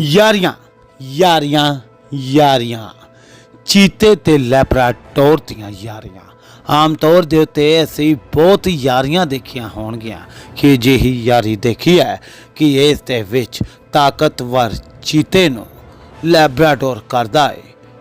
ਯਾਰੀਆਂ ਯਾਰੀਆਂ ਯਾਰੀਆਂ। ਚੀਤੇ ਤੇ ਲੈਬਰਾਟੋਰ ਦੀਆਂ ਯਾਰੀਆਂ। ਆਮ ਤੌਰ ਦੇ ਉੱਤੇ ਅਸੀਂ ਬਹੁਤ ਯਾਰੀਆਂ ਦੇਖੀਆਂ ਹੋਣਗੀਆਂ। ਕਿ ਜਿਹੀ ਯਾਰੀ ਦੇਖੀ ਹੈ ਕਿ ਇਸ ਦੇ ਵਿੱਚ ਤਾਕਤਵਰ ਚੀਤੇ ਨੂੰ ਲੈਬਰਾਟੋਰ ਕਰਦਾ ਹੈ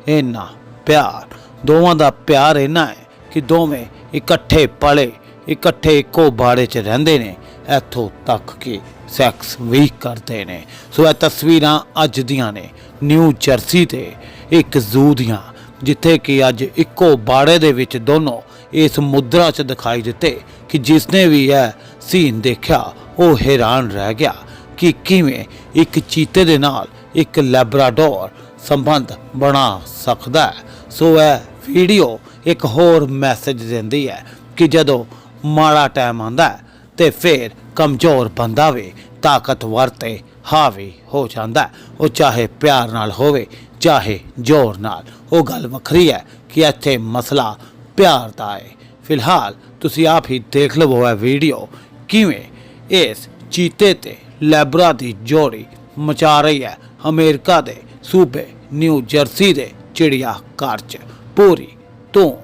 ਇੰਨਾ ਪਿਆਰ। ਦੋਵਾਂ ਦਾ ਪਿਆਰ ਇੰਨਾ ਹੈ ਕਿ ਦੋਵੇਂ ਇਕੱਠੇ ਪਲੇ, ਇਕੱਠੇ ਇੱਕੋ ਬਾੜੇ 'ਚ ਰਹਿੰਦੇ ਨੇ। ਇੱਥੋਂ ਤੱਕ ਕਿ ਸੈਕਸ ਵੀ ਕਰਦੇ ਨੇ। ਸੋ ਇਹ ਤਸਵੀਰਾਂ ਅੱਜ ਦੀਆਂ ਨੇ। ਨਿਊ ਜਰਸੀ ਤੇ ਇੱਕ ਜ਼ੂ ਦੀਆਂ, ਜਿੱਥੇ ਕਿ ਅੱਜ ਇੱਕੋ ਬਾੜੇ ਦੇ ਵਿੱਚ ਦੋਨੋਂ ਇਸ ਮੁਦਰਾ 'ਚ ਦਿਖਾਈ ਦਿੱਤੇ ਕਿ ਜਿਸਨੇ ਵੀ ਇਹ ਸੀਨ ਦੇਖਿਆ, ਉਹ ਹੈਰਾਨ ਰਹਿ ਗਿਆ ਕਿ ਕਿਵੇਂ ਇੱਕ ਚੀਤੇ ਦੇ ਨਾਲ ਇੱਕ ਲੈਬਰਾਡੋਰ ਸੰਬੰਧ ਬਣਾ ਸਕਦਾ ਹੈ। ਸੋ ਇਹ ਵੀਡੀਓ ਇੱਕ ਹੋਰ ਮੈਸੇਜ ਦਿੰਦੀ ਹੈ ਕਿ ਜਦੋਂ ਮਾੜਾ ਟਾਈਮ ਆਂਦਾ ਹੈ ਤੇ ਫਿਰ ਕਮਜ਼ੋਰ ਬੰਦਾ ਵੀ ਤਾਕਤਵਰ ਤੇ ਹਾਵੀ ਹੋ ਜਾਂਦਾ ਉਹ ਚਾਹੇ ਪਿਆਰ ਨਾਲ ਹੋਵੇ, ਚਾਹੇ ਜ਼ੋਰ ਨਾਲ। ਉਹ ਗੱਲ ਵੱਖਰੀ ਹੈ ਕਿ ਇੱਥੇ ਮਸਲਾ ਪਿਆਰ ਦਾ ਹੈ। ਫਿਲਹਾਲ ਤੁਸੀਂ ਆਪ ਹੀ ਦੇਖ ਲਵੋ ਇਹ ਵੀਡੀਓ ਕਿਵੇਂ ਇਸ ਚੀਤੇ ਤੇ ਲੈਬਰਾ ਦੀ ਜੋੜੀ ਮਚਾ ਰਹੀ ਹੈ। ਅਮਰੀਕਾ ਦੇ ਸੂਬੇ, ਨਿਊ ਜਰਸੀ ਦੇ ਚਿੜੀਆ ਘਰ 'ਚ। ਪੂਰੀ ਧੂਮ।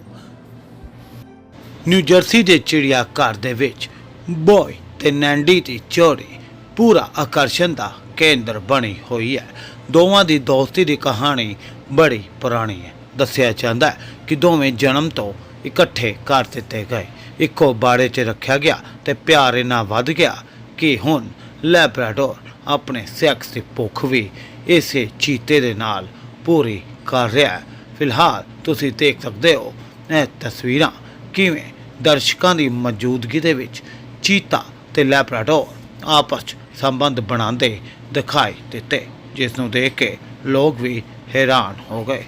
ਨਿਊ ਜਰਸੀ ਦੇ ਚਿੜੀਆ ਘਰ ਦੇ ਵਿੱਚ ਬੋਏ ਤੇ ਨੈਂਡੀ ਦੀ ਚੋਰੀ ਪੂਰਾ ਆਕਰਸ਼ਣ ਦਾ ਕੇਂਦਰ ਬਣੀ ਹੋਈ ਹੈ। ਦੋਵਾਂ ਦੀ ਦੋਸਤੀ ਦੀ ਕਹਾਣੀ ਬੜੀ ਪੁਰਾਣੀ ਹੈ। ਦੱਸਿਆ ਜਾਂਦਾ ਹੈ ਕਿ ਦੋਵੇਂ ਜਨਮ ਤੋਂ ਇਕੱਠੇ ਕਰ ਦਿੱਤੇ ਗਏ। ਇੱਕੋ ਬਾੜੇ 'ਚ ਰੱਖਿਆ ਗਿਆ ਤੇ ਪਿਆਰ ਇੰਨਾ ਵੱਧ ਗਿਆ ਕਿ ਹੁਣ ਲੈਬਰਾਡੋਰ ਆਪਣੇ ਸੈਕਸ ਦੀ ਭੁੱਖ ਵੀ ਇਸੇ ਚੀਤੇ ਦੇ ਨਾਲ ਪੂਰੀ ਕਰ ਰਿਹਾ ਹੈ। ਫਿਲਹਾਲ ਤੁਸੀਂ ਦੇਖ ਸਕਦੇ ਹੋ ਇਹ ਤਸਵੀਰਾਂ ਕਿਵੇਂ ਦਰਸ਼ਕਾਂ ਦੀ ਮੌਜੂਦਗੀ ਦੇ ਵਿੱਚ ਚੀਤਾ ਤੇ ਲੈਬਰਾਡੋਰ ਆਪਸ 'ਚ ਸੰਬੰਧ ਬਣਾਉਂਦੇ ਦਿਖਾਈ ਦਿੱਤੇ, ਜਿਸ ਨੂੰ ਦੇਖ ਕੇ ਲੋਕ ਵੀ ਹੈਰਾਨ ਹੋ ਗਏ।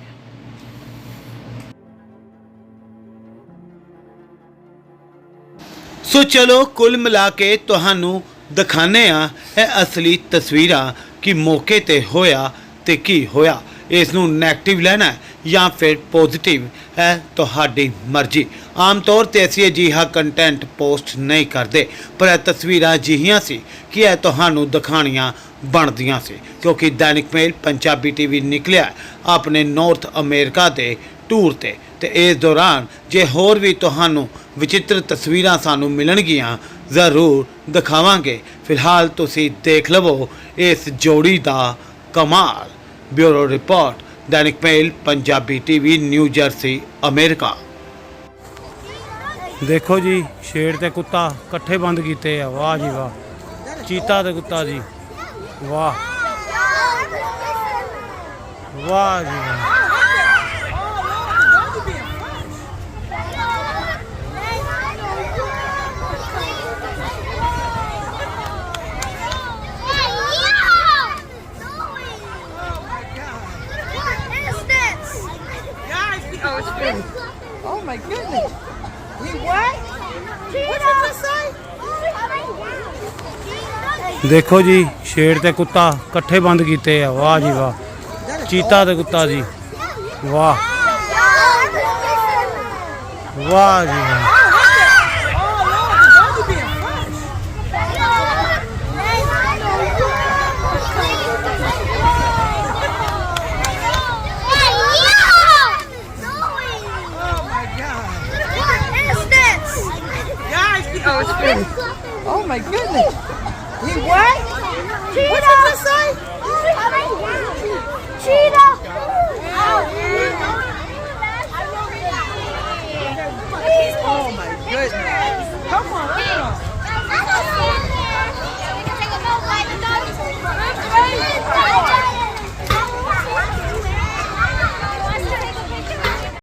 ਸੋ ਚਲੋ, ਕੁੱਲ ਮਿਲਾ ਕੇ ਤੁਹਾਨੂੰ ਦਿਖਾਣੇ ਆ ਇਹ ਅਸਲੀ ਤਸਵੀਰਾਂ ਕਿ ਮੌਕੇ ਤੇ ਹੋਇਆ ਤੇ ਕੀ ਹੋਇਆ। ਇਸ ਨੂੰ 네ਗੇਟਿਵ ਲੈਣਾ ਜਾਂ ਫਿਰ ਪੋਜ਼ਿਟਿਵ ਹੈ ਤੁਹਾਡੀ ਮਰਜ਼ੀ। ਆਮ ਤੌਰ ਤੇ ਅਸੀਂ ਅਜਿਹਾ ਕੰਟੈਂਟ ਪੋਸਟ ਨਹੀਂ ਕਰਦੇ, ਪਰ ਇਹ ਤਸਵੀਰਾਂ ਅਜਿਹੀਆਂ ਸੀ ਕਿ ਇਹ ਤੁਹਾਨੂੰ ਦਿਖਾਣੀਆਂ ਬਣਦੀਆਂ ਸੀ, ਕਿਉਂਕਿ ਦੈਨਿਕ ਮੇਲ ਪੰਜਾਬੀ ਟੀਵੀ ਨਿਕਲਿਆ ਆਪਣੇ ਨਾਰਥ ਅਮਰੀਕਾ ਦੇ ਟੂਰ ਤੇ ਤੇ ਇਸ ਦੌਰਾਨ ਜੇ ਹੋਰ ਵੀ ਤੁਹਾਨੂੰ ਵਿਚਿੱਤਰ ਤਸਵੀਰਾਂ ਸਾਨੂੰ ਮਿਲਣਗੀਆਂ, ਜ਼ਰੂਰ ਦਿਖਾਵਾਂਗੇ। ਫਿਲਹਾਲ ਤੁਸੀਂ ਦੇਖ ਲਵੋ ਇਸ ਜੋੜੀ ਦਾ ਕਮਾਲ। Bureau report, Dainik Mail, Punjabi TV, New Jersey, America. ਦੇਖੋ ਜੀ, ਸ਼ੇਰ ਤੇ ਕੁੱਤਾ ਇਕੱਠੇ ਬੰਦ ਕੀਤੇ ਆ, ਵਾਹ ਜੀ ਵਾਹ। ਚੀਤਾ ਤੇ ਕੁੱਤਾ ਜੀ, ਵਾਹ। ਵਾਹ ਜੀ ਵਾਹ। Happened? Oh my goodness. You what? ਦੇਖੋ ਜੀ ਸ਼ੇਰ ਤੇ ਕੁੱਤਾ ਇਕੱਠੇ ਬੰਦ ਕੀਤੇ ਆ ਵਾਹ ਜੀ ਵਾਹ ਚੀਤਾ ਤੇ ਕੁੱਤਾ ਜੀ ਵਾਹ ਵਾਹ ਜੀ ਵਾਹ Oh my goodness. You what? Cheeto. What's it say? Cheetah.